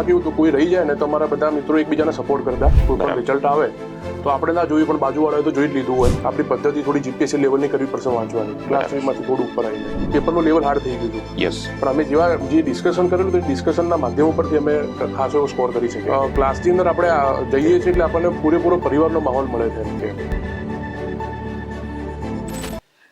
હોસ્ટેલમાં કેવું તો કોઈ રહી જાય ને તો અમારા બધા મિત્રો એકબીજાને સપોર્ટ કરતા કોઈ પણ રિઝલ્ટ આવે તો આપણે ના જોયું પણ બાજુવાળાએ તો જોઈ જ લીધું હોય. આપણી પદ્ધતિ થોડી જીપીએસસી લેવલની કરવી પડશે વાંચવાની. ક્લાસ થ્રીમાંથી થોડું ઉપર આવીને. પેપરનું લેવલ હાર્ડ થઈ ગયું યસ પણ અમે જેવા જે ડિસ્કશન કરેલું તો ડિસ્કશનના માધ્યમ ઉપરથી અમે ખાસો એવો સ્કોર કરી શકીએ. ક્લાસની અંદર આપણે જઈએ છીએ એટલે આપણને પૂરેપૂરો પરિવારનો માહોલ મળે છે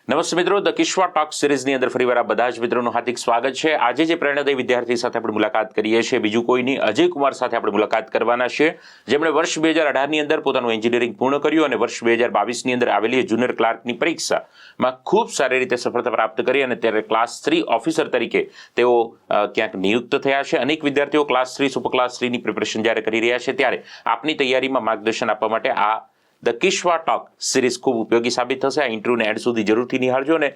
નમસ્તે મિત્રો ધ કિશ્વા ટોક સિરીઝની અંદર ફરીવાર બધા જ મિત્રોનું હાર્દિક સ્વાગત છે. આજે જે પ્રેરણાદાયી વિદ્યાર્થી સાથે આપણે મુલાકાત કરીએ છીએ, બીજું કોઈની અજય કુમાર સાથે આપણે મુલાકાત કરવાના છે, જેમણે વર્ષ બે હજાર અઢારની અંદર પોતાનું એન્જિનિયરિંગ પૂર્ણ કર્યું અને વર્ષ બે હજાર બાવીસની અંદર આવેલી જુનિયર ક્લાર્કની પરીક્ષામાં ખૂબ સારી રીતે સફળતા પ્રાપ્ત કરી અને ત્યારે ક્લાસ થ્રી ઓફિસર તરીકે તેઓ ક્યાંક નિયુક્ત થયા છે. અનેક વિદ્યાર્થીઓ ક્લાસ થ્રી સુપર ક્લાસ થ્રીની પ્રિપરેશન જ્યારે કરી રહ્યા છે, ત્યારે આપની તૈયારીમાં માર્ગદર્શન આપવા માટે આ ધ કિશ્વા ટોક સિરીઝ ખૂબ ઉપયોગી સાબિત થશે. આ ઇન્ટરવ્યુને એન્ડ સુધી જરૂરથી નિહાળજો ને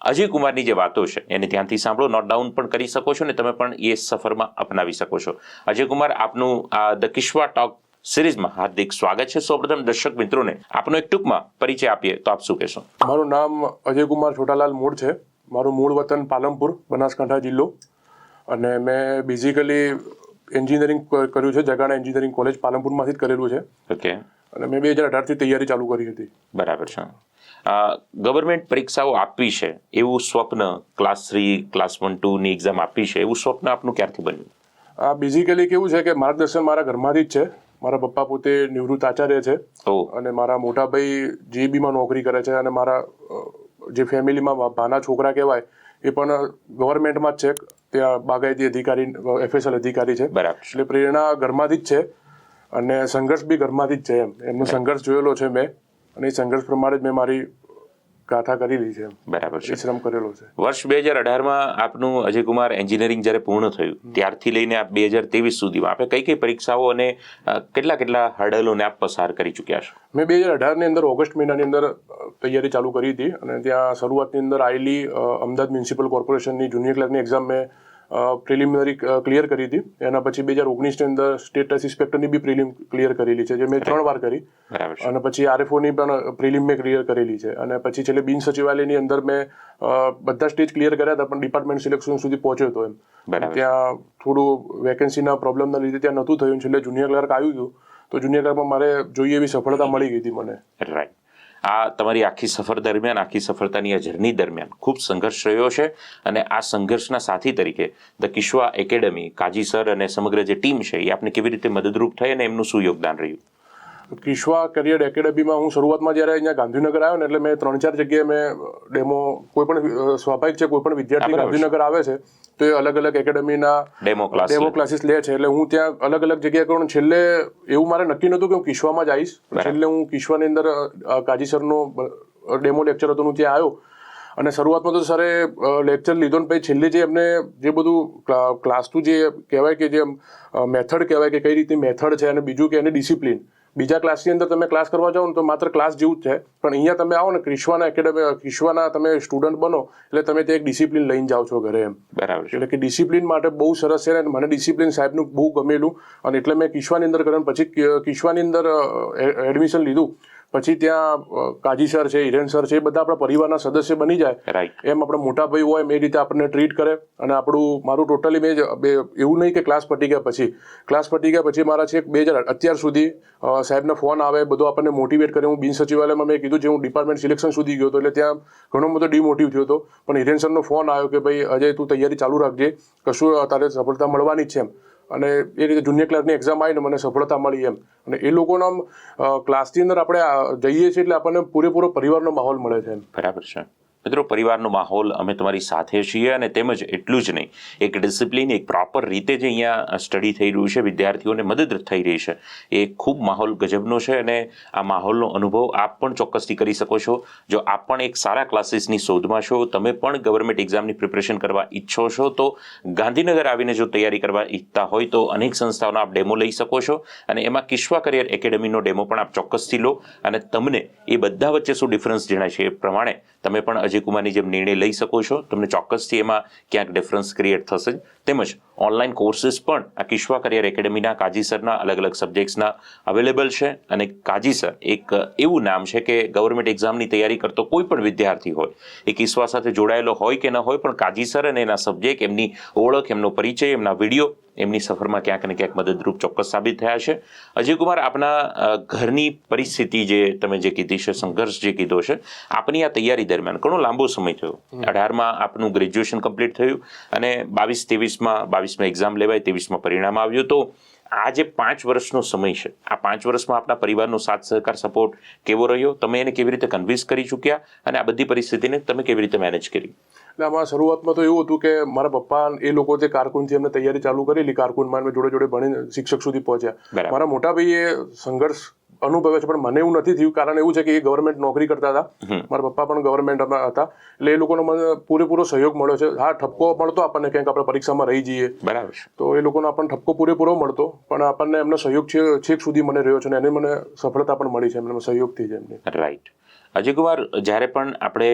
અજય કુમારની જે વાતો છે એને ધ્યાનથી સાંભળો. નોટ ડાઉન પણ કરી શકો છો ને તમે પણ એ સફરમાં અપનાવી શકો છો. અજય કુમાર આપનું આ ધ કિશ્વા ટોક સિરીઝમાં હાર્દિક સ્વાગત છે. સૌપ્રથમ દર્શક મિત્રોને આપનો એક ટૂંકમાં પરિચય આપીએ તો આપ શું કહેશો? મારું નામ અજય કુમાર છોટાલાલ મૂળ છે. મારું મૂળ વતન પાલનપુર બનાસકાંઠા જિલ્લો. અને મેં બેઝિકલી એન્જિનિયરિંગ કર્યું છે. જગાણા એન્જિનિયરિંગ કોલેજ પાલનપુરમાંથી જ કરેલું છે. ઓકે અને મેં બે હજાર અઢારથી તૈયારી ચાલુ કરી હતી. બરાબર છે. ગવર્મેન્ટ પરીક્ષાઓ આપવી છે એવું સ્વપ્ન ક્લાસ થ્રી ક્લાસ વન ટુની એક્ઝામ આપી છે એવું સ્વપ્ન આપનું ક્યારથી બન્યું? આ બેઝિકલી કેવું છે કે માર્ગદર્શન મારા ઘરમાંથી જ છે. મારા પપ્પા પોતે નિવૃત્ત આચાર્ય છે અને મારા મોટા ભાઈ જીબીમાં નોકરી કરે છે અને મારા જે ફેમિલીમાં ભાના છોકરા કહેવાય એ પણ ગવર્મેન્ટમાં જ છે. ત્યાં બાગાયતી અધિકારી એફએસએલ અધિકારી છે. એટલે પ્રેરણા ઘરમાંથી જ છે. અને સંઘર્ષ બી ઘરમાંથી જ છે એમ. એમનો સંઘર્ષ જોયેલો છે મેં અને એ સંઘર્ષ પ્રમાણે જ મેં મારી ગાથા કરેલી છે બરાબર છે. શ્રમ કરેલો છે. વર્ષ બે હજાર અઢારમાં આપનું અજય કુમાર એન્જિનિયરિંગ જ્યારે પૂર્ણ થયું ત્યારથી લઈને આપ બે હજાર ત્રેવીસ સુધીમાં આપણે કઈ કઈ પરીક્ષાઓ અને કેટલા કેટલા હર્ડલોને આપ પસાર કરી ચૂક્યા છો? મેં બે હજાર અઢારની અંદર ઓગસ્ટ મહિનાની અંદર તૈયારી ચાલુ કરી હતી અને ત્યાં શરૂઆતની અંદર આવેલી અમદાવાદ મ્યુનિસિપલ કોર્પોરેશનની જુનિયર ક્લાર્કની એક્ઝામ મેં પ્રિલિમિનરી ક્લિયર કરી હતી. એના પછી બે હજાર ઓગણીસની અંદર સ્ટેટ ટેક્સ ઇન્સ્પેક્ટરની બી પ્રિલિમ ક્લિયર કરેલી છે જે મેં ત્રણ વાર કરી. અને પછી આરએફઓની પણ પ્રિલિમ મેં ક્લિયર કરેલી છે. અને પછી છેલ્લે બિન સચિવાલયની અંદર મેં બધા સ્ટેજ ક્લિયર કર્યા હતા પણ ડિપાર્ટમેન્ટ સિલેક્શન સુધી પહોંચ્યો હતો એમ. ત્યાં થોડું વેકેન્સીના પ્રોબ્લેમના લીધે ત્યાં નહોતું થયું. છેલ્લે જુનિયર ક્લાર્ક આવ્યું હતું. તો જુનિયર ક્લાર્કમાં મારે જોઈએ એવી સફળતા મળી ગઈ હતી મને. રાઈટ આ તમારી આખી સફર દરમિયાન, આખી સફળતાની આ જર્ની દરમિયાન ખૂબ સંઘર્ષ રહ્યો છે અને આ સંઘર્ષના સાથી તરીકે the Kishwa academy Kazi sir અને સમગ્ર જે ટીમ છે, એ આપને કેવી રીતે મદદરૂપ થઈ અને એમનું શું યોગદાન રહ્યું? કિશ્વા કરિયર એકેડમીમાં હું શરૂઆતમાં જ્યારે અહીંયા ગાંધીનગર આવ્યો ને એટલે મેં ત્રણ ચાર જગ્યાએ મેં ડેમો કોઈ પણ સ્વાભાવિક છે કોઈ પણ વિદ્યાર્થી. ગાંધીનગર આવે છે તો એ અલગ અલગ એકેડમીના ડેમો ક્લાસ ડેમો ક્લાસીસ લે છે. એટલે હું ત્યાં અલગ અલગ જગ્યાએ કરું છેલ્લે એવું મારે નક્કી નહોતું કે હું કિશ્વામાં જ આવીશ. છેલ્લે હું કિશ્વાની અંદર કાજીસરનો કાજી સરનો ડેમો લેક્ચર હતો હું ત્યાં આવ્યો. અને શરૂઆતમાં તો સરે લેક્ચર લીધો ને પછી છેલ્લે જે એમને જે બધું ક્લાસનું જે કહેવાય કે જે મેથડ કહેવાય કે કઈ રીતની મેથડ છે અને બીજું કે એની ડિસિપ્લિન બીજા ક્લાસની અંદર તમે ક્લાસ કરવા જાઓ ને તો માત્ર ક્લાસ જેવું જ છે. પણ અહીંયા તમે આવો ને ક્રિશ્વાના એકેડમી ક્રિશ્વાના તમે સ્ટુડન્ટ બનો એટલે તમે તે એક ડિસિપ્લિન લઈને જાઓ છો ઘરે એમ. બરાબર છે. એટલે કે ડિસિપ્લિન માટે બહુ સરસ છે અને મને ડિસિપ્લિન સાહેબનું બહુ ગમેલું. અને એટલે મેં કિશ્વાની અંદર કર્યું પછી કિશ્વાની અંદર એડમિશન લીધું. પછી ત્યાં કાજી સર છે હિરેન સર છે એ બધા આપણા પરિવારના સદસ્ય બની જાય. રાઈટ એમ આપણા મોટા ભાઈ હોય એમ એ રીતે આપણને ટ્રીટ કરે. અને આપણું મારું ટોટલી મેં બે એવું નહીં કે ક્લાસ પતી ગયા પછી. ક્લાસ પતી ગયા પછી મારા છે બે હજાર અત્યાર સુધી સાહેબનો ફોન આવે બધું આપણને મોટિવેટ કરે. હું બિન સચિવાલયમાં મેં કીધું જે હું ડિપાર્ટમેન્ટ સિલેક્શન સુધી ગયો હતો એટલે ત્યાં ઘણો બધો ડિમોટિવ થયો હતો. પણ હિરેન સરનો ફોન આવ્યો કે ભાઈ અજય તું તૈયારી ચાલુ રાખજે. કશું તારે સફળતા મળવાની જ છે. એમ. અને એ રીતે જુનિયર ક્લાર્કની એક્ઝામ આવીને મને સફળતા મળી એમ. અને એ લોકોનો આમ ક્લાસની અંદર આપણે જઈએ છીએ એટલે આપણને પૂરેપૂરો પરિવારનો માહોલ મળે છે એમ. બરાબર છે. મિત્રો, પરિવારનો માહોલ અમે તમારી સાથે છીએ અને તેમજ એટલું જ નહીં, એક ડિસિપ્લિન એક પ્રોપર રીતે જે અહીંયા સ્ટડી થઈ રહ્યું છે, વિદ્યાર્થીઓને મદદ થઈ રહી છે. એ ખૂબ માહોલ ગજબનો છે અને આ માહોલનો અનુભવ આપ પણ ચોક્કસથી કરી શકો છો. જો આપ પણ એક સારા ક્લાસીસની શોધમાં છો, તમે પણ ગવર્મેન્ટ એક્ઝામની પ્રિપરેશન કરવા ઈચ્છો છો, તો ગાંધીનગર આવીને જો તૈયારી કરવા ઈચ્છતા હોય, તો અનેક સંસ્થાઓનો આપ ડેમો લઈ શકો છો અને એમાં કિશ્વા કરિયર એકેડમીનો ડેમો પણ આપ ચોક્કસથી લો અને તમને એ બધા વચ્ચે શું ડિફરન્સ જણાય છે એ પ્રમાણે તમે પણ અજય કુમારની જેમ નિર્ણય લઈ શકો છો. તમને ચોક્કસથી એમાં ક્યાંક ડિફરન્સ ક્રિએટ થશે તેમજ ઓનલાઈન કોર્સીસ પણ આ કિશ્વા કરિયર એકેડેમીના કાજી સરના અલગ અલગ સબ્જેક્ટ્સના અવેલેબલ છે. અને કાજી સર એક એવું નામ છે કે ગવર્મેન્ટ એક્ઝામની તૈયારી કરતો કોઈ પણ વિદ્યાર્થી હોય, એ કિશ્વા સાથે જોડાયેલો હોય કે ન હોય, પણ કાજી સર અને એના સબ્જેક્ટ એમની ઓળખ, એમનો પરિચય, એમના વીડિયો એમની સફરમાં ક્યાંક ને ક્યાંક મદદરૂપ ચોક્કસ સાબિત થયા છે. અજયકુમાર, આપના ઘરની પરિસ્થિતિ જે તમે જે કીધી છે, સંઘર્ષ જે કીધો છે, આપની આ તૈયારી દરમિયાન ઘણો લાંબો સમય થયો. અઢારમાં આપનું ગ્રેજ્યુએશન કમ્પ્લીટ થયું અને બાવીસ ત્રેવીસમાં બાવીસમાં એક્ઝામ લેવાય ત્રેવીસમાં પરિણામ આવ્યું. તો આ જે પાંચ વર્ષનો સમય છે આ પાંચ વર્ષમાં આપણા પરિવારનો સાથ સહકાર સપોર્ટ કેવો રહ્યો? તમે એને કેવી રીતે કન્વિન્સ કરી ચૂક્યા? અને આ બધી પરિસ્થિતિને તમે કેવી રીતે મેનેજ કરી? એટલે આમાં શરૂઆતમાં તો એવું હતું કે મારા પપ્પા એ લોકો જે કારકુનથી એમને તૈયારી ચાલુ કરેલી કારકુનમાં જોડે જોડે ભણીને શિક્ષક સુધી પહોંચ્યા. મારા મોટા ભાઈએ સંઘર્ષ અનુભવ્યો છે પણ મને એવું નથી થયું. કારણ એવું છે કે એ ગવર્મેન્ટ નોકરી કરતા હતા. મારા પપ્પા પણ ગવર્મેન્ટમાં હતા. એટલે એ લોકોનો મને પૂરેપૂરો સહયોગ મળ્યો છે. હા ઠપકો મળતો આપણને ક્યાંક આપણે પરીક્ષામાં રહી જઈએ. બરાબર છે. તો એ લોકોનો આપણને ઠપકો પૂરેપૂરો મળતો. પણ આપણને એમનો સહયોગ છેક સુધી મને રહ્યો છે અને એને મને સફળતા પણ મળી છે એમને સહયોગથી જ એમને. રાઈટ અજયકુમાર જ્યારે પણ આપણે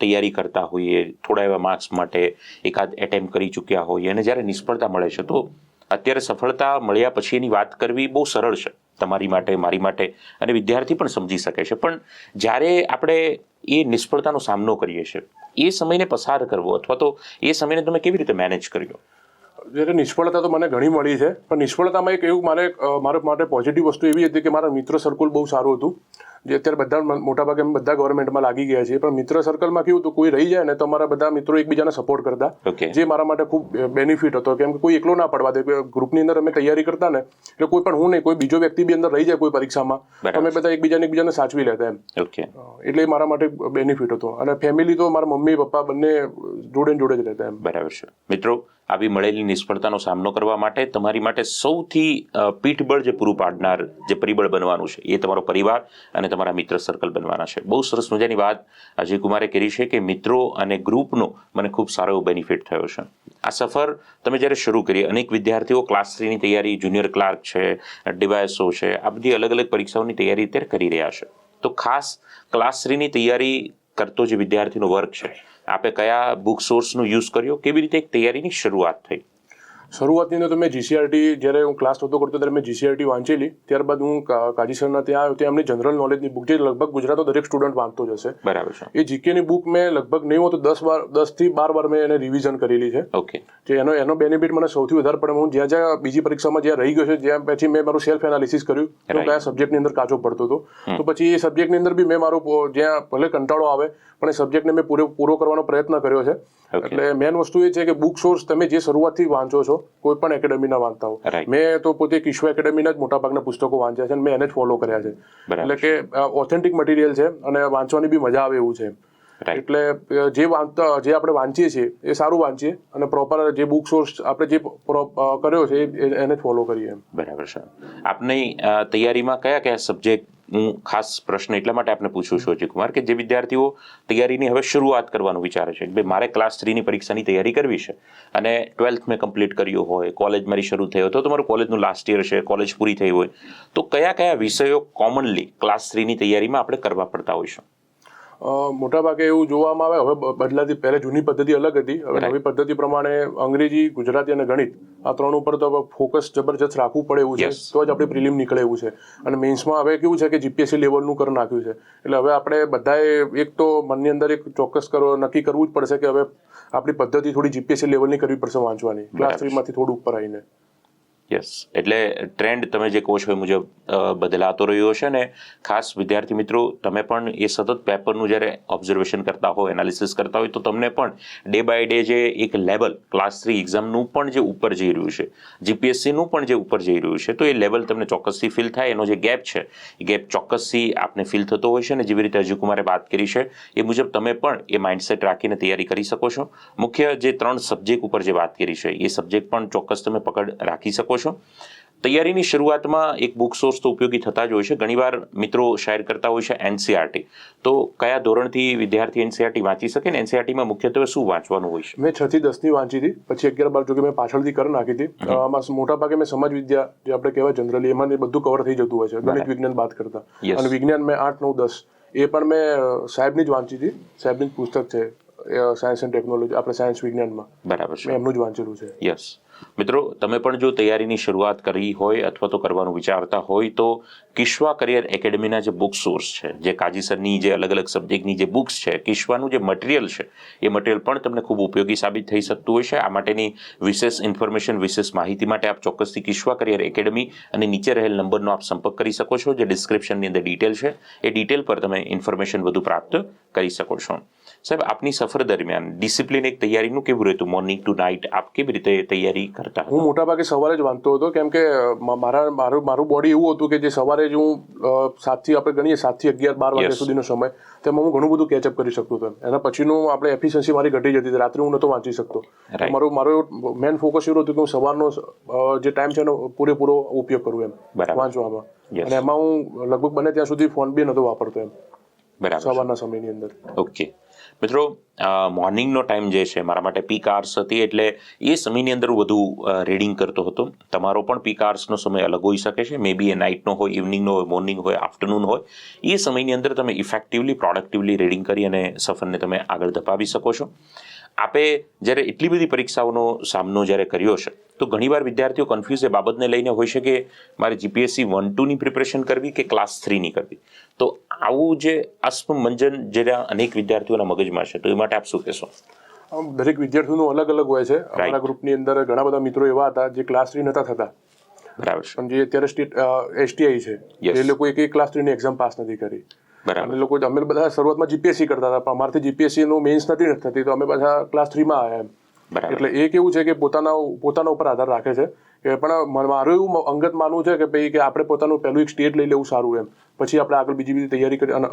તૈયારી કરતા હોઈએ થોડા એવા માર્ક્સ માટે એકાદ એટેમ્પ કરી ચૂક્યા હોઈએ અને જ્યારે નિષ્ફળતા મળે છે તો અત્યારે સફળતા મળ્યા પછી એની વાત કરવી બહુ સરળ છે. તમારી માટે, મારી માટે અને વિદ્યાર્થી પણ સમજી શકે છે. પણ જ્યારે આપણે એ નિષ્ફળતાનો સામનો કરીએ છીએ, એ સમયને પસાર કરવો અથવા તો એ સમયને તમે કેવી રીતે મેનેજ કર્યો? જ્યારે નિષ્ફળતા તો મને ઘણી મળી છે, પણ નિષ્ફળતામાં એક એવું મારે મારા માટે પોઝિટિવ વસ્તુ એવી હતી કે મારા મિત્ર સર્કલ બહુ સારું હતું. જે અત્યારે બધા મોટાભાગે અમે બધા ગવર્મેન્ટમાં લાગી ગયા છીએ પણ મિત્ર સર્કલમાં કેવું હતું? કોઈ રહી જાય ને તો અમારા બધા મિત્રો એકબીજાને સપોર્ટ કરતા. જે મારા માટે ખૂબ બેનિફિટ હતો. કેમ કે કોઈ એકલો ના પડવા દે. ગ્રુપની અંદર અમે તૈયારી કરતા ને એટલે કોઈ પણ હું નહીં કોઈ બીજો વ્યક્તિ બી અંદર રહી જાય કોઈ પરીક્ષામાં. અમે બધા એકબીજાને એકબીજાને સાચવી લેતા એમ. ઓકે એટલે મારા માટે બેનિફિટ હતો. અને ફેમિલી તો મારા મમ્મી પપ્પા બંને જોડે જોડે જ રહેતા એમ. બરાબર છે. મિત્રો આવી મળેલી નિષ્ફળતાનો સામનો કરવા માટે તમારી માટે સૌથી પીઠબળ જે પૂરું પાડનાર જે પરિબળ બનવાનું છે એ તમારો પરિવાર અને તમારા મિત્ર સર્કલ બનવાના છે. બહુ સરસ મજાની વાત અજય કુમારે કરી છે કે મિત્રો અને ગ્રુપનો મને ખૂબ સારો એવો બેનિફિટ થયો છે. આ સફર તમે જ્યારે શરૂ કરી, અનેક વિદ્યાર્થીઓ ક્લાસ થ્રીની તૈયારી જુનિયર ક્લાર્ક છે ડિવાયસો છે, આ બધી અલગ અલગ પરીક્ષાઓની તૈયારી અત્યારે કરી રહ્યા છે. તો ખાસ ક્લાસ થ્રીની તૈયારી કરતો જે વિદ્યાર્થીનો વર્ગ છે, આપે કયા બુક સોર્સનો યુઝ કર્યો, કેવી રીતે એક તૈયારીની શરૂઆત થઈ? શરૂઆતની અંદર તો મેં જીસીઆરટી જ્યારે હું ક્લાસ નહોતો કરતો ત્યારે મેં જીસીઆરટી વાંચેલી. ત્યારબાદ હું કા- કાજી સરના ત્યાં આવ્યો. ત્યાં એમની જનરલ નોલેજની બુક જે લગભગ ગુજરાતનો દરેક સ્ટુડન્ટ વાંચતો જશે બરાબર છે. એ જીકેની બુક મેં લગભગ નહીં હોય તો દસ વાર દસથી બાર વાર મેં એને રિવિઝન કરેલી છે. ઓકે જે એનો એનો બેનિફિટ મને સૌથી વધારે પડે. હું જ્યાં જ્યાં બીજી પરીક્ષામાં જ્યાં રહી ગયો છે જ્યાં પછી મેં મારું સેલ્ફ એનાલિસિસ કર્યું. હું કયા સબ્જેક્ટની અંદર કાચો પડતો હતો. તો પછી એ સબ્જેક્ટની અંદર બી મેં મારો જ્યાં ભલે કંટાળો આવે પણ એ સબ્જેક્ટને મેં પૂરો પૂરો કરવાનો પ્રયત્ન કર્યો છે. એટલે મેન વસ્તુ એ છે કે બુક સોર્સ તમે જે શરૂઆતથી વાંચો છો કોઈ પણ એકેડેમીના વાંચતા હો. મેં તો પોતે કિશો એકેડેમીના જ મોટાભાગના પુસ્તકો વાંચ્યા છે અને મેં એને જ ફોલો કર્યા છે. એટલે કે ઓથેન્ટિક મટીરિયલ છે અને વાંચવાની બી મજા આવે એવું છે. એટલે જે વાંચતા જે આપણે વાંચીએ છીએ એ સારું વાંચીએ અને પ્રોપર જે બુક સોર્સ આપણે જે કર્યો છે એને ફોલો કરીએ બરાબર છે આપની તૈયારીમાં કયા કયા સબ્જેક્ટ હું ખાસ પ્રશ્ન એટલા માટે આપને પૂછું છું અજય કુમાર કે જે વિદ્યાર્થીઓ તૈયારીની હવે શરૂઆત કરવાનું વિચારે છે. કે મારે ક્લાસ થ્રીની પરીક્ષાની તૈયારી કરવી છે અને ટ્વેલ્થ મેં કમ્પ્લીટ કર્યું હોય, કોલેજ મારી શરૂ થયો તો તમારું કોલેજનું લાસ્ટ યર છે, કોલેજ પૂરી થઈ હોય, તો કયા કયા વિષયો કોમનલી ક્લાસ થ્રીની તૈયારીમાં આપણે કરવા પડતા હોઈશું મોટાભાગે એવું જોવામાં આવે હવે બદલાતી પહેલે જૂની પદ્ધતિ અલગ હતી હવે. નવી પદ્ધતિ પ્રમાણે અંગ્રેજી ગુજરાતી અને ગણિત આ ત્રણ ઉપર તો ફોકસ જબરજસ્ત રાખવું પડે એવું છે. તો જ આપણે પ્રિલિમ નીકળે એવું છે અને મેન્સમાં હવે કેવું છે કે જીપીએસસી લેવલનું કરી નાખ્યું છે એટલે હવે આપણે બધાએ એક તો મનની અંદર એક ચોક્કસ કરો નક્કી કરવું જ પડશે કે હવે આપણી પદ્ધતિ થોડી જીપીએસસી લેવલની કરવી પડશે વાંચવાની ક્લાસ. થ્રીમાંથી થોડું ઉપર આવીને યસ એટલે ટ્રેન્ડ તમે જે કહો છો એ મુજબ બદલાતો રહ્યો છે ને ખાસ વિદ્યાર્થી મિત્રો, તમે પણ એ સતત પેપરનું જ્યારે ઓબ્ઝર્વેશન કરતા હો એનાલિસિસ કરતા હોય, તો તમને પણ ડે બાય ડે જે એક લેવલ ક્લાસ થ્રી એક્ઝામનું પણ જે ઉપર જઈ રહ્યું છે જીપીએસસીનું પણ જે ઉપર જઈ રહ્યું છે, તો એ લેવલ તમને ચોક્કસથી ફીલ થાય. એનો જે ગેપ છે, એ ગેપ ચોક્કસથી આપને ફીલ થતો હોય છે ને જેવી રીતે અજયકુમારે વાત કરી છે, એ મુજબ તમે પણ એ માઇન્ડસેટ રાખીને તૈયારી કરી શકો છો. મુખ્ય જે ત્રણ સબ્જેક્ટ ઉપર જે વાત કરી છે, એ સબ્જેક્ટ પણ ચોક્કસ તમે પકડ રાખી શકો છો તૈયારીની શરૂઆતમાં એક બુક સોર્સ તો ઉપયોગી થતા જ હોય છે. ઘણીવાર મિત્રો શેર કરતા હોય છે એનસીઆરટી તો કયા ધોરણથી વિદ્યાર્થી એનસીઆરટી વાંચી શકે ને એનસીઆરટીમાં મુખ્યત્વે શું વાંચવાનું હોય છે? મેં છ થી દસની વાંચી હતી. પછી અગિયાર બાર જોકે મેં પાછળથી કરી નાખી હતી. આમાં મોટા ભાગે મેં સમાજ વિદ્યા જે આપણે કહેવાય જનરલી એમાં બધું કવર થઈ જતું હોય છે. ગણિત વિજ્ઞાન બાદ કરતા. અને વિજ્ઞાન મેં આઠ નવ દસ એ પણ મેં સાહેબની જ વાંચી હતી. સાહેબની જ પુસ્તક છે સાયન્સ એન્ડ ટેકનોલોજી આપણે સાયન્સ વિજ્ઞાનમાં. બરાબર છે. મેં એમનું જ વાંચેલું છે. યસ મિત્રો, તમે પણ જો તૈયારીની શરૂઆત કરી હોય અથવા તો કરવાનું વિચારતા હોય તો કિશ્વા કરિયર એકેડમીના જે બુક સોર્સ છે, જે કાજીસરની જે અલગ અલગ સબ્જેક્ટની જે બુક્સ છે, કિશ્વાનું જે મટીરિયલ છે, એ મટીરિયલ પણ તમને ખૂબ ઉપયોગી સાબિત થઈ શકતું હોય છે. આ માટેની વિશેષ ઇન્ફોર્મેશન વિશેષ માહિતી માટે આપ ચોક્કસથી કિશ્વા કરિયર એકેડમી અને નીચે રહેલ નંબરનો આપ સંપર્ક કરી શકો છો, જે ડિસ્ક્રિપ્શનની અંદર ડિટેલ છે. એ ડિટેલ પર તમે ઇન્ફોર્મેશન વધુ પ્રાપ્ત કરી શકો છો. સાહેબ આપની સફર દરમિયાન ડિસિપ્લિન એક તૈયારીનું કેવું રહેતું? મોર્નિંગ ટુ નાઇટ આપ કેવી રીતે તૈયારી કરતા હું હું મોટાભાગે સવારે જ વાંચતો હતો કેમ કે મારા મારું મારું બોડી એવું હતું કે જે સવારે જ હું સાતથી આપણે ગણીએ સાતથી અગિયાર બાર વાગ્યા સુધીનો સમય તેમાં હું ઘણું બધું કેચઅપ કરી શકતો હતો. એના પછીનું આપણે એફિશિયન્સી મારી ઘટી જતી હતી રાત્રે હું નહોતો વાંચી શકતો. મારું મારો મેન ફોકસ એવું હતું કે હું સવારનો જે ટાઈમ છે એનો પૂરેપૂરો ઉપયોગ કરું એમ વાંચવામાં. અને એમાં હું લગભગ બને ત્યાં સુધી ફોન બી નહોતો વાપરતો એમ. બરાબર સવારના સમયની અંદર. ઓકે. મિત્રો મોર્નિંગનો ટાઈમ જે છે મારા માટે પીક આર્સ હતી એટલે એ સમયની અંદર વધુ રીડિંગ કરતો હતો. તમારો પણ પીક આર્સનો સમય અલગ હોઈ શકે છે. મે બી એ નાઇટનો હોય ઇવનિંગનો હોય મોર્નિંગ હોય આફ્ટરનૂન હોય. એ સમયની અંદર તમે ઇફેક્ટિવલી પ્રોડક્ટિવલી રીડિંગ કરી અને સફરને તમે આગળ ધપાવી શકો છો. આપે જ્યારે એટલી બધી પરીક્ષાઓનો સામનો જ્યારે કર્યો છે તો ઘણીવાર વિદ્યાર્થીઓ કન્ફ્યુઝ એ બાબતને લઈને હોય છે કે મારે જીપીએસસી વન ટુની પ્રિપરેશન કરવી કે ક્લાસ થ્રીની કરવી? તો આવું જે અસ્પમંજન જેના અનેક વિદ્યાર્થીઓના મગજમાં છે તો એ માટે આપ શું કહેશો? આમ દરેક વિદ્યાર્થીનું અલગ અલગ હોય છે. અમારા ગ્રુપની અંદર ઘણા બધા મિત્રો એવા હતા જે ક્લાસ થ્રી નતા થતા. બરાબર પણ જે અત્યારે સ્ટેટ એસટીઆઈ છે એ લોકો એક ક્લાસ થ્રીની એક્ઝામ પાસ નથી કરી. બરાબર. અમે લોકો અમે બધા શરૂઆતમાં જીપીએસસી કરતા હતા પણ અમારથી જીપીએસસી નું મેઇન્સ નથી થતી તો અમે પાછા ક્લાસ થ્રીમાં આવ્યા એમ. એટલે એ કેવું છે કે પોતાના પોતાના ઉપર આધાર રાખે છે. કે પણ મારું એવું અંગત માનવું છે કે ભાઈ કે આપણે પોતાનું પહેલું એક સ્ટેટ લઈ લેવું સારું એમ. પછી આપણે આગળ બીજી બીજી તૈયારી કરી અને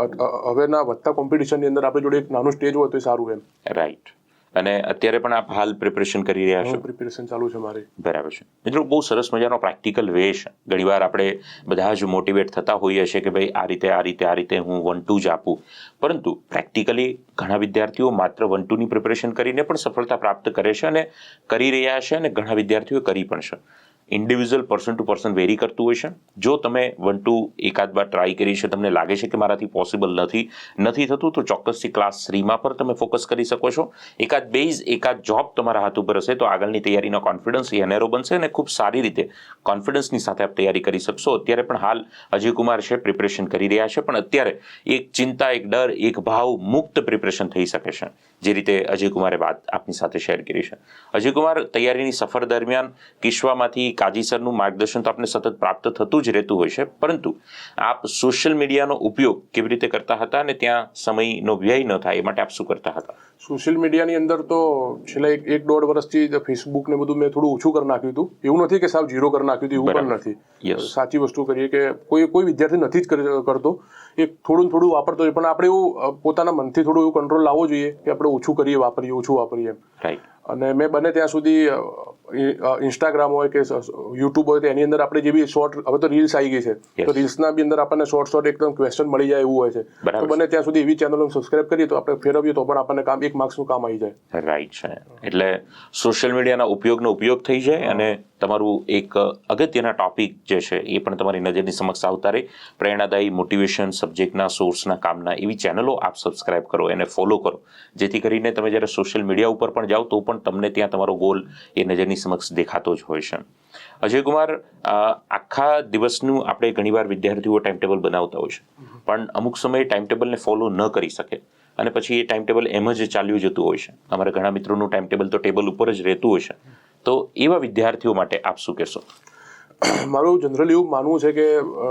હવેના વધતા કોમ્પિટિશનની અંદર આપણે જોડે એક નાનું સ્ટેજ હોય તો સારું એમ. રાઈટ અને અત્યારે પણ આપ હાલ પ્રિપરેશન કરી રહ્યા છો? પ્રિપેરેશન ચાલુ છે મારે. બરાબર છે. મિત્રો બહુ સરસ મજાનો પ્રેક્ટિકલ વે છે. ઘણીવાર આપણે બધા જ મોટિવેટ થતા હોઈએ છીએ કે ભાઈ આ રીતે આ રીતે આ રીતે હું વન ટુ જ આપું. પરંતુ પ્રેક્ટિકલી ઘણા વિદ્યાર્થીઓ માત્ર વન ટુની પ્રિપરેશન કરીને પણ સફળતા પ્રાપ્ત કરે છે અને કરી રહ્યા છે અને ઘણા વિદ્યાર્થીઓ કરી પણ છે. Individual person to person vary કરતું હોય છે. જો તમે વન ટુ એકાદ વાર ટ્રાય કરી છે, તમને લાગે છે કે મારાથી પોસિબલ નથી નથી થતું, તો ચોક્કસથી ક્લાસ થ્રીમાં પર તમે ફોકસ કરી શકો છો. એકાદ બેઝ એકાદ જોબ તમારા હાથ ઉપર હશે, તો આગળની તૈયારીનો કોન્ફિડન્સ એ અનેરો બનશે અને ખૂબ સારી રીતે કોન્ફિડન્સની સાથે આપ તૈયારી કરી શકશો. અત્યારે પણ હાલ અજય કુમાર છે પ્રિપરેશન કરી રહ્યા છે, પણ અત્યારે એક ચિંતા, એક ડર, એક ભાવ મુક્ત પ્રિપરેશન થઈ શકે છે, જે રીતે અજય કુમારે વાત આપની સાથે શેર કરી છે. અજય કુમાર તૈયારીની સફર દરમિયાન કિશ્વામાંથી કાજીસરનું માર્ગદર્શન તો આપને સતત પ્રાપ્ત થતું જ રહેતું હોય છે. પરંતુ આપ સોશિયલ મીડિયાનો ઉપયોગ કેવી રીતે કરતા હતા અને ત્યાં સમયનો વ્યય ન થાય એ માટે આપ શું કરતા હતા? સોશિયલ મીડિયાની અંદર તો છેલ્લા એક એક દોઢ વર્ષથી ફેસબુક ને બધું મેં થોડું ઓછું કરી નાખ્યું હતું. એવું નથી કે સાવ ઝીરો કરી નાખ્યું હતું એવું પણ નથી. સાચી વસ્તુ કરીએ કે કોઈ કોઈ વિદ્યાર્થી નથી જ કરતો. એ થોડું થોડું વાપરતો હોય. પણ આપણે એવું પોતાના મનથી થોડું એવું કંટ્રોલ લાવવો જોઈએ કે આપણે ઓછું કરીએ વાપરીએ ઓછું વાપરીએ. રાઈટ અને મેં બને ત્યાં સુધી ઇન્સ્ટાગ્રામ હોય કે યુટ્યુબ હોય તો એની અંદર આપણે જે બી શોર્ટ હવે તો રીલ્સ આવી ગઈ છે. તો રીલ્સના બી અંદર આપણને શોર્ટ શોર્ટ એકદમ ક્વેશ્ચન મળી જાય એવું હોય છે. તો બને ત્યાં સુધી એવી ચેનલો સબસ્ક્રાઇબ કરીએ તો આપણે ફેરવીએ તો પણ આપણને કામ એક માર્ક્સનું કામ આવી જાય. રાઈટ છે. એટલે સોશિયલ મીડિયાના ઉપયોગનો ઉપયોગ થઈ જાય અને તમારું એક અગત્યના ટોપિક જે છે, એ પણ તમારી નજરની સમક્ષ આવતા રહે પ્રેરણાદાયી મોટિવેશન સબ્જેક્ટના સોર્સના કામના એવી ચેનલો આપ સબસ્ક્રાઇબ કરો, એને ફોલો કરો. જેથી કરીને તમે જ્યારે સોશિયલ મીડિયા ઉપર પણ જાઓ તો પણ તમને ત્યાં તમારો ગોલ એ નજરની સમક્ષ દેખાતો જ હોય છે. અજય કુમાર આખા દિવસનું આપણે ઘણીવાર વિદ્યાર્થીઓ ટાઈમ ટેબલ બનાવતા હોય છે. પણ અમુક સમયે ટાઈમ ટેબલને ફોલો ન કરી શકે. અને પછી એ ટાઈમ ટેબલ એમ જ ચાલ્યું જતું હોય છે. અમારા ઘણા મિત્રોનું ટાઈમ ટેબલ તો ટેબલ ઉપર જ રહેતું હોય છે. તો એવા વિદ્યાર્થીઓ માટે આપ શું કહેશો? મારું જનરલી એવું માનવું છે કે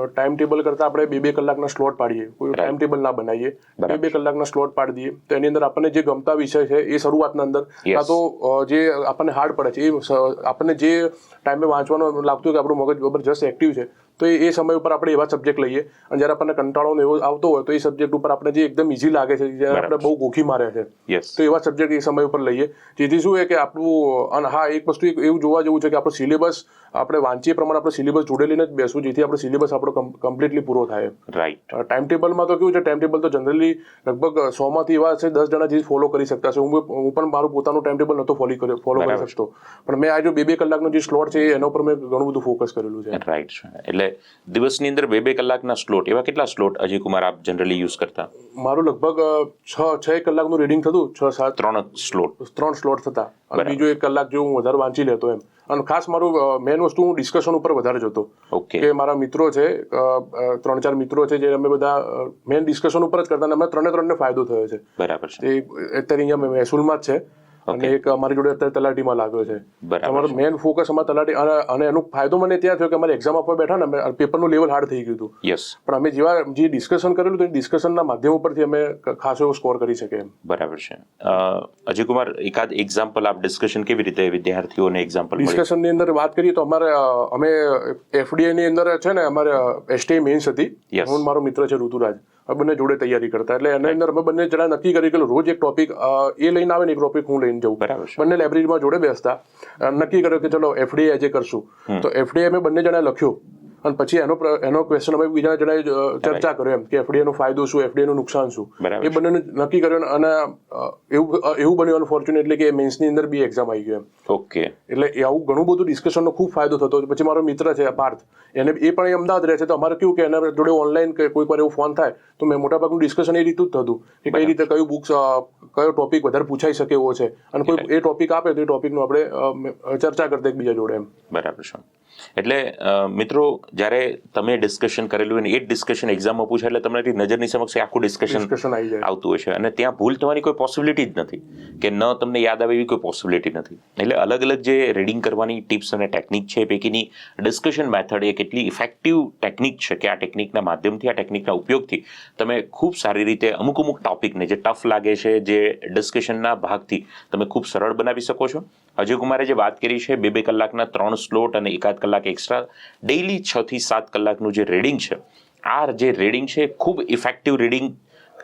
ટાઈમ ટેબલ કરતાં આપણે બે બે કલાકના સ્લોટ પાડીએ. કોઈ ટાઈમ ટેબલ ના બનાવીએ. બે બે કલાકના સ્લોટ પાડી દઈએ. તો એની અંદર આપણને જે ગમતા વિષય છે એ શરૂઆતના અંદર. કાં તો જે આપણને હાર્ડ પડે છે એ આપણને જે ટાઈમે વાંચવાનું લાગતું કે આપણું મગજ જબરજસ્ત એક્ટિવ છે તો એ એ સમય ઉપર આપણે એવા સબ્જેક્ટ લઈએ. અને જ્યારે આપણને કંટાળો ને એવો આવતો હોય તો એ સબ્જેક્ટ ઉપર આપણે જે એકદમ ઈઝી લાગે છે જ્યારે આપણે બહુ ગોખી મારે છે. યસ તો એવા સબ્જેક્ટ એ સમય ઉપર લઈએ. જેથી શું છે કે આપણું અને હા એક વસ્તુ એવું જોવા જેવું છે કે આપણો સિલેબસ આપણે વાંચીએ પ્રમાણે આપણે સિલેબસ જોડે લઈને જ બેસવું જેથી આપણે સિલેબસ આપણો કમ્પ્લીટલી પૂરો થાય. રાઈટ ટાઈમ ટેબલમાં તો કેવું છે ટાઈમ ટેબલ તો જનરલી લગભગ સો માંથી એવા છે દસ જણા જે ફોલો કરી શકતા છે હું હું પણ મારું પોતાનું ટાઈમ ટેબલ નહોતો ફોલો કર્યો ફોલો કરી શકતો. પણ મેં આ જો બે બે કલાકનો જે સ્લોટ છે એના ઉપર મેં ઘણું બધું ફોકસ કરેલું છે. રાઈટ એટલે દિવસની અંદર બે બે કલાકના સ્લોટ એવા કેટલા સ્લોટ અજય કુમાર આપ જનરલી યુઝ કરતા? મારું લગભગ છ છ કલાકનું રીડિંગ થતું છ સાત. ત્રણ સ્લોટ ત્રણ સ્લોટ થતા. અને બીજો એક કલાક જેવું હું વધારે વાંચી લેતો એમ. અને ખાસ મારું મેન વસ્તુ હું ડિસ્કશન ઉપર વધારે જતો. ઓકે કે મારા મિત્રો છે ત્રણ ચાર મિત્રો છે જે અમે બધા મેન ડિસ્કશન ઉપર જ કરતા અને અમે ત્રણે ત્રણને ફાયદો થયો છે. બરાબર છે. અત્યારે અહીંયા મહેસૂલમાં જ છે. અને એક અમારી જોડે અત્યારે તલાટીમાં લાગ્યો છે. અમારો મેન ફોકસ અમારા તલાટી અને એનો ફાયદો મને ત્યાં થયો કે અમારે એક્ઝામ આપવા બેઠા ને પેપરનું લેવલ હાર્ડ થઈ ગયું હતું. યસ પણ અમે જેવા જે ડિસ્કશન કરેલું તો એ ડિસ્કશનના માધ્યમ ઉપરથી અમે ખાસો એવો સ્કોર કરી શકીએ એમ. બરાબર છે. અ, અજય એકાદ એક્ઝામ્પલ આપ ડિસ્કશન કેવી રીતે વિદ્યાર્થીઓને એક્ઝામ્પલ ડિસ્કશનની અંદર વાત કરીએ તો અમારે અમે એફડીએની અંદર છે ને અમારે એસટી મેન્સ હતી. હું મારો મિત્ર છે ઋતુરાજ. બંને જોડે તૈયારી કરતા. એટલે એના અંદર અમે બંને જણા નક્કી કરી કે રોજ એક ટોપિક એ લઈને આવે ને એક ટોપિક હું લઈને જઉં. બરાબર બંને લાઇબ્રેરીમાં જોડે બેસતા. નક્કી કર્યું કે ચલો એફડીએ આજે કરશું. તો એફડીએ અમે બંને જણા લખ્યો. અને પછી એનો એનો ક્વેશ્ચન અમે બીજા જણાએ ચર્ચા કર્યો એમ કે એફડીએ નો ફાયદો શું? એફડીએ નું નુકસાન શું? એ બંનેનું નક્કી કર્યું અને એવું એવું બન્યું અનફોર્ચ્યુનેટલી કે મેન્સની અંદર બી એક્ઝામ આવી ગયો એમ. ઓકે. એટલે આવું ઘણું બધું ડિસ્કશનનો ખૂબ ફાયદો થતો. પછી મારો મિત્ર છે પાર્થ એને એ પણ અમદાવાદ રહે છે. તો અમારે કેવું કે એના જોડે ઓનલાઈન કોઈક વાર એવું ફોન થાય તો મેં મોટાભાગનું ડિસ્કશન એ રીતનું જ થતું કે કઈ રીતે કયું બુક્સ કયો ટોપિક વધારે પૂછાઈ શકે એવો છે. અને કોઈ એ ટોપિક આપે તો એ ટોપિકનું આપણે ચર્ચા કરતા એકબીજા જોડે એમ. બરાબર છે. એટલે મિત્રો જ્યારે તમે ડિસ્કશન કરેલું હોય ને એ જ ડિસ્કશન એક્ઝામમાં પૂછાય એટલે તમારી નજરની સમક્ષ આખું ડિસ્કશન ડિસ્કશન આવી આવતું હોય છે. અને ત્યાં ભૂલ થવાની કોઈ પોસિબિલિટી જ નથી. કે ન તમને યાદ આવે એવી કોઈ પોસિબિલિટી નથી. એટલે અલગ અલગ જે રીડિંગ કરવાની ટિપ્સ અને ટેકનિક છે પૈકીની ડિસ્કશન મેથડ એ કેટલી ઇફેક્ટિવ ટેકનિક છે કે આ ટેકનિકના માધ્યમથી આ ટેકનિકના ઉપયોગથી તમે ખૂબ સારી રીતે અમુક અમુક ટોપિકને જે ટફ લાગે છે જે ડિસ્કશનના ભાગથી તમે ખૂબ સરળ બનાવી શકો છો. અજય કુમારે જે વાત કરી છે બે બે કલાકના ત્રણ સ્લોટ અને એકાદ કલાક એક્સ્ટ્રા ડેઇલી છ થી સાત કલાકનું જે રીડિંગ છે, આ જે રીડિંગ છે, ખૂબ ઇફેક્ટિવ રીડિંગ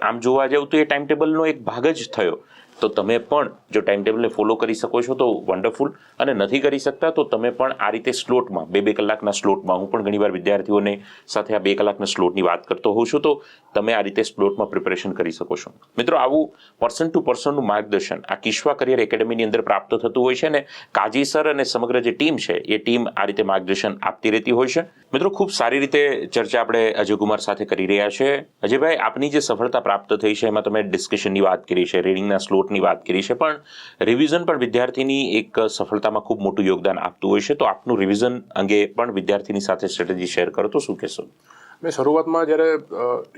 આમ જોવા જાવ તો એ ટાઈમ ટેબલનો એક ભાગ જ થયો. તો તમે પણ જો ટાઈમ ટેબલને ફોલો કરી શકો છો તો વન્ડરફુલ અને નથી કરી શકતા તો તમે પણ આ રીતે સ્લોટમાં બે બે કલાકના સ્લોટમાં હું પણ ઘણીવાર વિદ્યાર્થીઓને સાથે આ બે કલાકના સ્લોટની વાત કરતો હોઉં છું, તો તમે આ રીતે સ્લોટમાં પ્રિપરેશન કરી શકો છો. મિત્રો, આવું પર્સન ટુ પર્સનનું માર્ગદર્શન આ કિશ્વા કરિયર એકેડમીની અંદર પ્રાપ્ત થતું હોય છે ને કાજી સર અને સમગ્ર જે ટીમ છે, એ ટીમ આ રીતે માર્ગદર્શન આપતી રહેતી હોય છે. મિત્રો, ખૂબ સારી રીતે ચર્ચા આપણે અજયકુમાર સાથે કરી રહ્યા છે. અજયભાઈ, આપની જે સફળતા પ્રાપ્ત થઈ છે, એમાં તમે ડિસ્કશનની વાત કરી છે રીડિંગના સ્લોટની વાત કરી છે. પણ રિવિઝન પણ વિદ્યાર્થીની એક સફળતામાં ખૂબ મોટું યોગદાન આપતું હોય છે. તો આપનું રિવિઝન અંગે પણ વિદ્યાર્થીની સાથે સ્ટ્રેટેજી શેર કરો તો શું કહેશો? મેં શરૂઆતમાં જ્યારે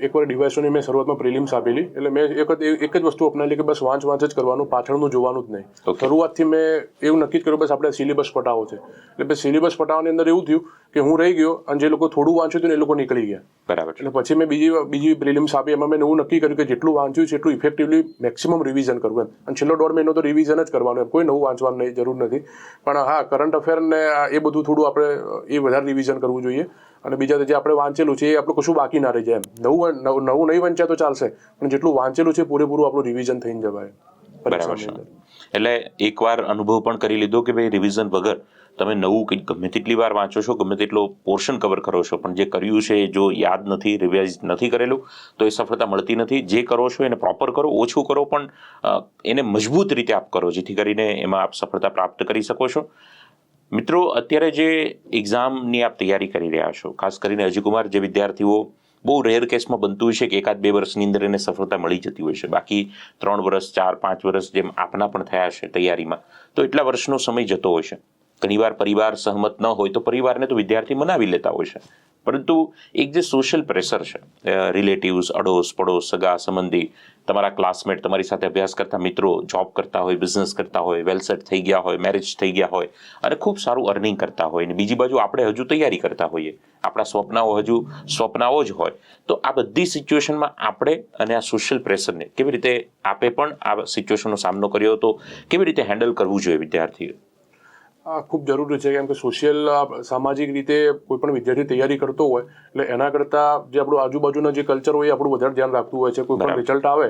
એકવાર ડિવાઇસોની મેં શરૂઆતમાં પ્રિલિમ્સ આપેલી એટલે મેં એક જ એક જ વસ્તુ અપનાવેલી કે બસ વાંચ વાંચ જ કરવાનું પાછળનું જોવાનું જ નહીં. શરૂઆતથી મેં એવું નક્કી જ કર્યું બસ આપણે સિલેબસ પટાવો છે. એટલે બસ સિલેબસ પટાવવાની અંદર એવું થયું કે હું રહી ગયો અને જે લોકો થોડું વાંચ્યું હતું એ લોકો નીકળી ગયા. બરાબર એટલે પછી મેં બીજી બીજી પ્રિલિમ્સ આપી એમાં મેં એવું નક્કી કર્યું કે જેટલું વાંચ્યું છે એટલું ઇફેક્ટિવલી મેક્સિમમ રિવિઝન કરવું એમ. અને છેલ્લો દોઢ મહિનો તો રિવિઝન જ કરવાનું એમ. કોઈ નવું વાંચવાનું જરૂર નથી. પણ હા કરંટ અફેર ને એ બધું થોડું આપણે એ વધારે રિવિઝન કરવું જોઈએ. અને બીજા જે આપણે વાંચેલું છે એ આપણું કશું બાકી ના રહી જાય એમ. નવું નવું નવું નહીં વંચ્યા તો ચાલશે પણ જેટલું વાંચેલું છે પૂરેપૂરું આપણું રિવિઝન થઈને જવાય. બરાબર. એટલે એકવાર અનુભવ પણ કરી લીધો કે ભાઈ રિવિઝન વગર તમે નવું કંઈક ગમે તેટલી વાર વાંચો છો, ગમે તેટલો પોર્શન કવર કરો છો, પણ જે કર્યું છે જો યાદ નથી રિવાઇઝ નથી કરેલું, તો એ સફળતા મળતી નથી. જે કરો છો એને પ્રોપર કરો, ઓછું કરો, પણ એને મજબૂત રીતે આપ કરો, જેથી કરીને એમાં આપ સફળતા પ્રાપ્ત કરી શકો છો. મિત્રો, અત્યારે જે એક્ઝામની આપ તૈયારી કરી રહ્યા છો, ખાસ કરીને અજયકુમાર, જે વિદ્યાર્થીઓ બહુ રેર કેસમાં બનતું હોય છે કે એકાદ બે વર્ષની અંદર એને સફળતા મળી જતી હોય છે. બાકી ત્રણ વર્ષ, ચાર, પાંચ વર્ષ જેમ આપના પણ થયા છે તૈયારીમાં, તો એટલા વર્ષનો સમય જતો હોય છે. ઘણીવાર પરિવાર સહમત ન હોય તો પરિવારને તો વિદ્યાર્થી મનાવી લેતા હોય છે. પરંતુ એક જે સોશિયલ પ્રેશર છે રિલેટિવ્સ અડોશ પડોશ, સગા સંબંધી, તમારા ક્લાસમેટ તમારી સાથે અભ્યાસ કરતા મિત્રો જોબ કરતા હોય બિઝનેસ કરતા હોય વેલસેટ થઈ ગયા હોય મેરેજ થઈ ગયા હોય, અને ખૂબ સારું અર્નિંગ કરતા હોય, અને બીજી બાજુ આપણે હજુ તૈયારી કરતા હોઈએ. આપણા સ્વપ્નાઓ હજુ સ્વપ્નાઓ જ હોય. તો આ બધી સિચ્યુએશનમાં આપણે અને આ સોશિયલ પ્રેશરને કેવી રીતે આપે પણ આ સિચ્યુએશનનો સામનો કર્યો તો કેવી રીતે હેન્ડલ કરવું જોઈએ વિદ્યાર્થીએ આ ખૂબ જરૂરી છે કેમ કે સોશિયલ સામાજિક રીતે કોઈ પણ વિદ્યાર્થી તૈયારી કરતો હોય એટલે એના કરતાં જે આપણું આજુબાજુના જે કલ્ચર હોય એ આપણું વધારે ધ્યાન રાખતું હોય છે કોઈ પણ રિઝલ્ટ આવે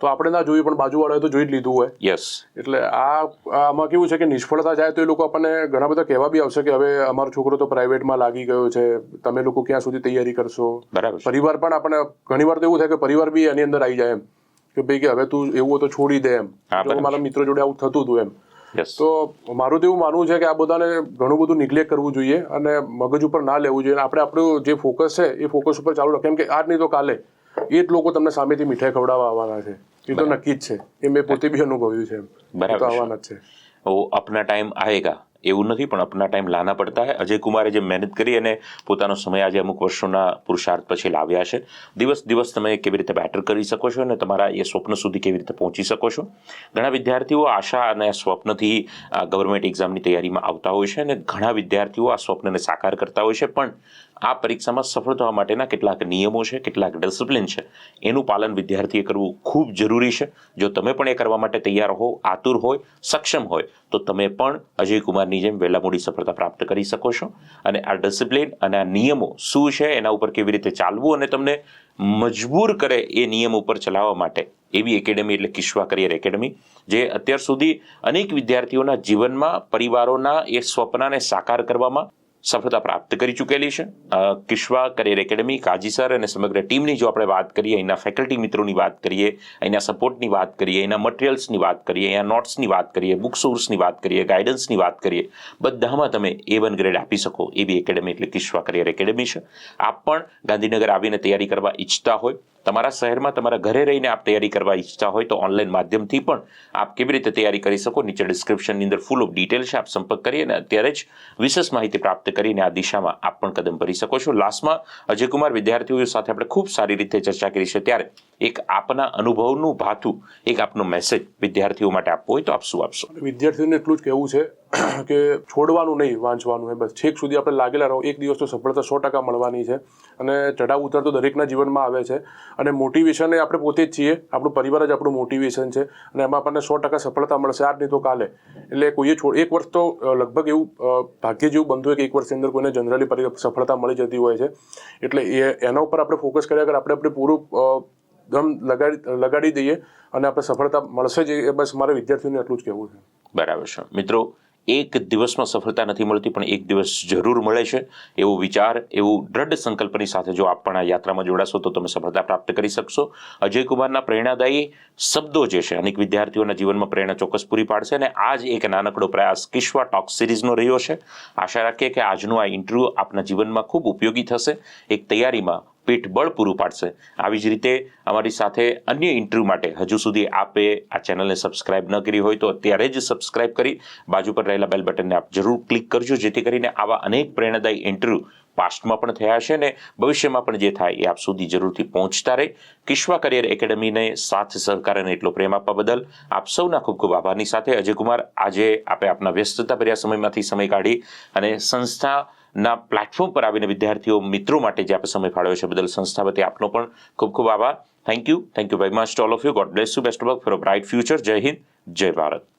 તો આપણે ના જોયું પણ બાજુવાળાએ તો જોઈ જ લીધું હોય. યસ એટલે આ આમાં કેવું છે કે નિષ્ફળતા જાય તો એ લોકો આપણને ઘણા બધા કહેવા બી આવશે કે હવે અમારો છોકરો તો પ્રાઇવેટમાં લાગી ગયો છે તમે લોકો ક્યાં સુધી તૈયારી કરશો? બરાબર પરિવાર પણ આપણે ઘણી વાર તો એવું થાય કે પરિવાર બી એની અંદર આવી જાય એમ કે ભાઈ કે હવે તું એવું હોય તો છોડી દે એમ. મારા મિત્રો જોડે આવું થતું હતું એમ. તો મારું તો એવું માનવું છે કે આ બધાને ઘણું બધું નિગ્લેક્ટ કરવું જોઈએ અને મગજ ઉપર ના લેવું જોઈએ. આપણે આપણું જે ફોકસ છે એ ફોકસ ઉપર ચાલુ રાખે કેમ કે આજ નહીં તો કાલે એ જ લોકો તમને સામેથી મીઠાઈ ખવડાવવા આવવાના છે. એ તો નક્કી જ છે. એ મેં પોતે બી અનુભવ્યું છે બરાબર આવવાના જ છે. વો અપના ટાઈમ આવેગા એવું નથી, પણ અપના ટાઈમ લાના પડતા હે. અજય કુમારે જે મહેનત કરી અને પોતાનો સમય આજે અમુક વર્ષોના પુરુષાર્થ પછી લાવ્યા છે. દિવસ દિવસ તમે કેવી રીતે બેટર કરી શકો છો અને તમારા એ સ્વપ્ન સુધી કેવી રીતે પહોંચી શકો છો? ઘણા વિદ્યાર્થીઓ આશા અને સ્વપ્નથી ગવર્મેન્ટ એક્ઝામની તૈયારીમાં આવતા હોય છે અને ઘણા વિદ્યાર્થીઓ આ સ્વપ્નને સાકાર કરતા હોય છે. પણ આ પરીક્ષામાં સફળ થવા માટેના કેટલાક નિયમો છે, કેટલાક ડિસિપ્લિન છે. એનું પાલન વિદ્યાર્થીએ કરવું ખૂબ જરૂરી છે. જો તમે પણ એ કરવા માટે તૈયાર હો, આતુર હોય, સક્ષમ હોય, તો તમે પણ અજય કુમારની જેમ વહેલા મોડી સફળતા પ્રાપ્ત કરી શકો છો. અને આ ડિસિપ્લિન અને આ નિયમો શું છે, એના ઉપર કેવી રીતે ચાલવું અને તમને મજબૂર કરે એ નિયમ ઉપર ચલાવવા માટે. એવી એકેડમી એટલે કિશ્વા કરિયર એકેડમી જે અત્યાર સુધી અનેક વિદ્યાર્થીઓના જીવનમાં, પરિવારોના એ સ્વપ્નને સાકાર કરવામાં સફળતા પ્રાપ્ત કરી ચૂકેલી છે. Kishwa career academy, Kazi sir અને સમગ્ર ટીમની જો આપણે વાત કરીએ અહીંના ફેકલ્ટી મિત્રોની વાત કરીએ અહીંના સપોર્ટની વાત કરીએ અહીંના મટીરિયલ્સની વાત કરીએ અહીંયા નોટ્સની વાત કરીએ, બુક સોર્સની વાત કરીએ, ગાઈડન્સની વાત કરીએ, બધામાં તમે એ વન ગ્રેડ આપી શકો. એવી એકેડમી એટલે કિશ્વા કરિયર એકેડમી છે. આપ પણ ગાંધીનગર આવીને તૈયારી કરવા ઈચ્છતા હોય. તમારા શહેરમાં તમારા ઘરે રહીને આપ તૈયારી કરવા ઈચ્છતા હોય તો ઓનલાઈન માધ્યમથી પણ આપ કેવી રીતે તૈયારી કરી શકો? નીચે ડિસ્ક્રિપ્શનની અંદર ફૂલ ઓફ ડિટેલ છે. આપ સંપર્ક કરી અને અત્યારે જ વિશેષ માહિતી પ્રાપ્ત કરીને આ દિશામાં આપ પણ કદમ ભરી શકો છો. લાસ્ટમાં અજયકુમાર, વિદ્યાર્થીઓ સાથે આપણે ખૂબ સારી રીતે ચર્ચા કરી છે. ત્યારે એક આપના અનુભવનું ભાથું, એક આપનો મેસેજ વિદ્યાર્થીઓ માટે આપવો હોય તો આપ શું આપશો? વિદ્યાર્થીઓને એટલું જ કહેવું છે કે છોડવાનું નહીં, વાંચવાનું, એ બસ. છેક સુધી આપણે લાગેલા રહો. એક દિવસ તો સફળતા સો ટકા મળવાની છે. અને ચઢાવ ઉતર તો દરેકના જીવનમાં આવે છે. અને મોટિવેશન એ આપણે પોતે જ છીએ. આપણું પરિવાર જ આપણું મોટિવેશન છે. અને એમાં આપણને સો ટકા સફળતા મળશે આજ નહીં તો કાલે. એટલે કોઈએ છોડ, એક વર્ષ તો લગભગ એવું ભાગ્ય જેવું બનતું હોય કે એક વર્ષની અંદર કોઈને જનરલી સફળતા મળી જતી હોય છે. એટલે એ, એના ઉપર આપણે ફોકસ કર્યા કર આપણે આપણે પૂરું દમ લગાડી લગાડી દઈએ. અને આપણે સફળતા મળશે જ એ બસ મારે વિદ્યાર્થીઓને એટલું જ કહેવું છે. બરાબર છે. મિત્રો એક દિવસમાં સફળતા નથી મળતી, પણ એક દિવસ જરૂર મળે છે. એવો વિચાર, એવું દ્રઢ સંકલ્પની સાથે જો આપ પણ આ યાત્રામાં જોડાશો, તો તમે સફળતા પ્રાપ્ત કરી શકશો. અજય કુમારના પ્રેરણાદાયી શબ્દો જે છે, અનેક વિદ્યાર્થીઓના જીવનમાં પ્રેરણા ચોક્કસ પૂરી પાડશે અને આ જ એક નાનકડો પ્રયાસ કિશ્વા ટોક સિરીઝનો રહ્યો છે. આશા રાખીએ કે આજનું આ ઇન્ટરવ્યૂ આપના જીવનમાં ખૂબ ઉપયોગી થશે. એક તૈયારીમાં પીઠબળ પૂરું પાડશે. આવી જ રીતે અમારી સાથે અન્ય ઇન્ટરવ્યૂ માટે હજુ સુધી આપે આ ચેનલને સબસ્ક્રાઇબ ન કરી હોય તો અત્યારે જ સબસ્ક્રાઇબ કરી બાજુ પર રહેલા બેલ બટનને આપ જરૂર ક્લિક કરજો, જેથી કરીને આવા અનેક પ્રેરણાદાયી ઇન્ટરવ્યૂ પાસ્ટમાં પણ થયા છે ને ભવિષ્યમાં પણ જે થાય એ આપ સુધી જરૂરથી પહોંચતા રહે. કિશ્વા કરિયર એકેડમીને સાથ સહકાર અને એટલો પ્રેમ આપવા બદલ આપ સૌના ખૂબ ખૂબ આભારની સાથે અજયકુમાર, આજે આપે આપના વ્યસ્તતા ભર્યા સમયમાંથી સમય કાઢી અને સંસ્થા ના પ્લેટફોર્મ પર આવીને વિદ્યાર્થીઓ મિત્રો માટે જે આપણે સમય ફાળવ્યો છે બદલ સંસ્થા વતી આપનો પણ ખૂબ ખૂબ આભાર. Thank you thank you very much to all of you God bless you best work for a bright future જય હિન્દ જય ભારત